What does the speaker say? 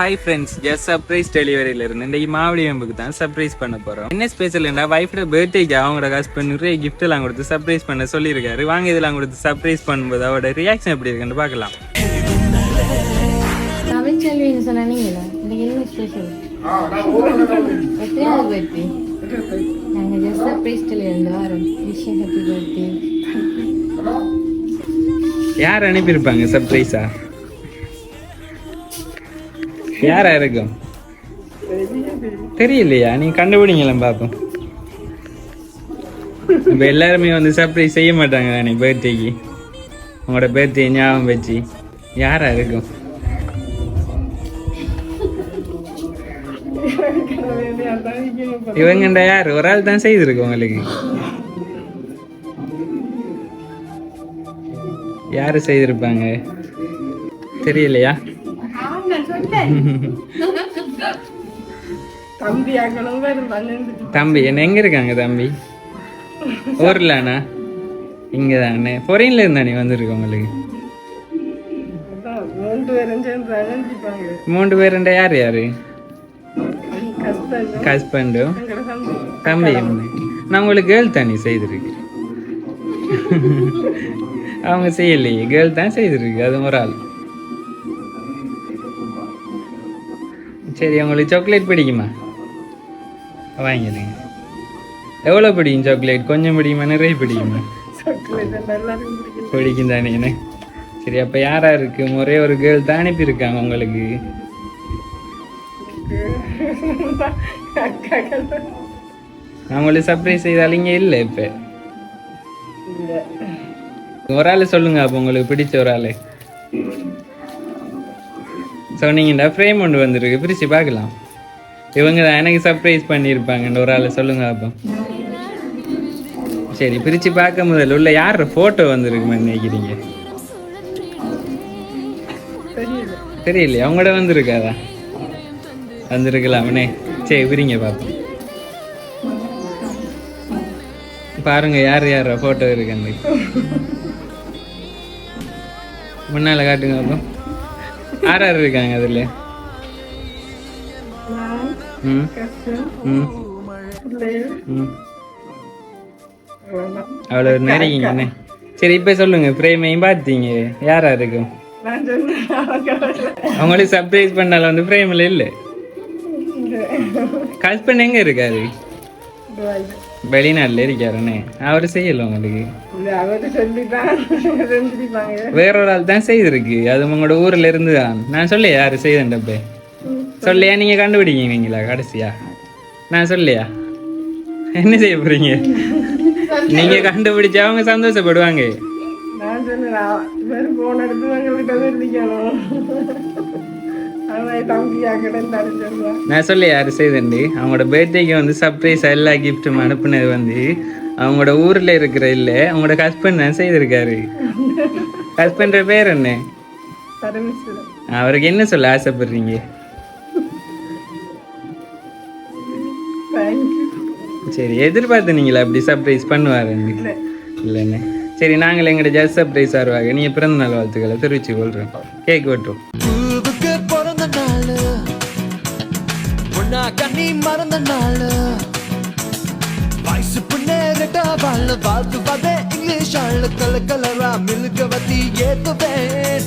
Hi friends just surprise டெலிவரியில இருந்து இன்றைக்கு மாவடி வெம்புக்கு தான் சர்ப்ரைஸ் பண்ண போறோம். என்ன ஸ்பெஷல்னா வைஃபோட பர்த்டேக்கு அவங்களோட ஹஸ்பண்ட் நிறைய gift எல்லாம் கொடுத்து சர்ப்ரைஸ் பண்ண சொல்லியிருக்காரு. வாங்க இதெல்லாம் கொடுத்து சர்ப்ரைஸ் பண்ணும்போது அவரோட ரியாக்ஷன் எப்படி இருக்குன்னு பார்க்கலாம். தமிழ்ச்செல்வின்னு சொன்னா நீங்களா? இன்னைக்கு என்ன ஸ்பெஷல் எத்தனையாவது பர்த்டே நாங்கள் ஜஸ்ட் சர்ப்ரைஸ்டில் இருந்து வரோம். விஷ் ஹாப்பி பர்த்டே யார் அனுப்பியிருப்பாங்க சர்ப்ரைஸா யாரா இருக்கும்? தெரியலையா? நீ கண்டுபிடிங்களேன் பார்ப்போம் இப்போ எல்லாருமே வந்து சர்ப்ரைஸ் செய்ய மாட்டாங்க தானே பர்த்டேக்கு உங்களோட பர்த்டே ஞாபகம் வச்சு. யாரா இருக்கும்? இவங்கண்டா யார்? ஒரு ஆள் தான் செய்திருக்கு உங்களுக்கு. யாரு செய்திருப்பாங்க? தெரியலையா? தம்பி தம்பி என்ன எங்க இருக்காங்க தம்பி? ஊர்லண்ணா இங்க தானே பொறையில இருந்தா நீ வந்திருக்க உங்களுக்கு? மூன்று பேருண்ட யார் யாரு? எங்கட தம்பி. நான் உங்களுக்கு கேர்ள் தானே செய்திருக்கு அவங்க செய்யலையே. கேர்ள் தான் செய்திருக்கு அது ஒரு ஆள். சரி உங்களுக்கு சாக்லேட் பிடிக்குமா? வாங்கிடுங்க. எவ்வளோ பிடிக்கும் சாக்லேட் கொஞ்சம் பிடிக்குமா? நிறைய பிடிக்குமா? பிடிக்கும் தானே சரி அப்போ யாரா இருக்கு? ஒரே ஒரு கேர்ள் தான் அனுப்பியிருக்காங்க உங்களுக்கு? நான் உங்களுக்கு சர்ப்ரைஸ் செய்தாலும் இங்கே இல்லை இப்போ? ஒரு ஆள் சொல்லுங்க அப்போ உங்களுக்கு பிடிச்ச ஒரு ஆள். சொன்னீங்கடா ஃப்ரேம் ஒன்று வந்திருக்கு. பிரித்து பார்க்கலாம். இவங்க தான் எனக்கு சர்ப்ரைஸ் பண்ணியிருப்பாங்கன்ற ஒரு ஆள் சொல்லுங்க அப்போ. சரி பிரித்து பார்க்க முதல்ல உள்ள யார் ஃபோட்டோ வந்திருக்குமே நினைக்கிறீங்க? தெரியல. தெரியலையா அவங்களோட வந்திருக்காதா? வந்திருக்கலாமனே. சரி விரிங்க பார்ப்போம். பாருங்க யார் யார் ஃபோட்டோ இருக்குன்னு. முன்னால காட்டுங்க அப்போ. யார் யார் இருக்காங்க அதில். நான் ம். அவ்வளோ நெருங்கிங்க என்ன சரி இப்போ சொல்லுங்க பிரேமையும் பார்த்தீங்க யாரா இருக்கும் நான் அவங்களுக்கு சர்ப்ரைஸ் பண்ணால வந்து பிரேமில் இல்லை. ஹஸ்பண்ட் எங்கே இருக்காரு? வெளிநாட்டில் இருக்காருண்ணே அவர் செய்யல உங்களுக்கு? வேற ஒரு ஆள் தான் செய்திருக்கு. அது உங்களோட ஊர்ல இருந்து தான் நான் சொல்ல யாரு செய்தேன்டப்பே சொல்லையா? நீங்க கண்டுபிடிக்கிறீங்களா கடைசியா? நான் சொல்லையா? என்ன செய்ய போறீங்க? நீங்க கண்டுபிடிச்சா அவங்க சந்தோஷப்படுவாங்க. நான் சொன்னேன் இவர் போன இடத்துல நான் சொல்ல யாரு செய்தேன்டி? அவங்களோட பர்த்டேக்கு வந்து சர்ப்ரைஸ் எல்லா கிஃப்ட்டும் அனுப்புனது வந்து அவங்களோட ஊர்ல இருக்கிற இல்ல அவங்களோட ஹஸ்பண்ட் தான் செய்திருக்காரு. ஹஸ்பண்ட் பேர் என்ன? அவருக்கு என்ன சொல்ல ஆசைப்படுறீங்க? சரி எதிர்பார்த்து நீங்களா அப்படி சர்ப்ரைஸ் பண்ணுவாருன்னு? இல்லை. இல்லைண்ணே. சரி நாங்கள் எங்கள்ட ஜஸ்ட் சர்ப்ரைஸ் ஆடுவாங்க நீ பிறந்த நாள் வாழ்த்துக்களை தெரிவிச்சு கொள்றோம். கேக் வெட்டும் நீ மறந்த நாள். வயசு பொண்ணே ரெட்டா வாழ் வாழ்த்து வதே இங்கிலீஷ் ஆள். கல கலரா மில்க வத்தி ஏத்துவேன்.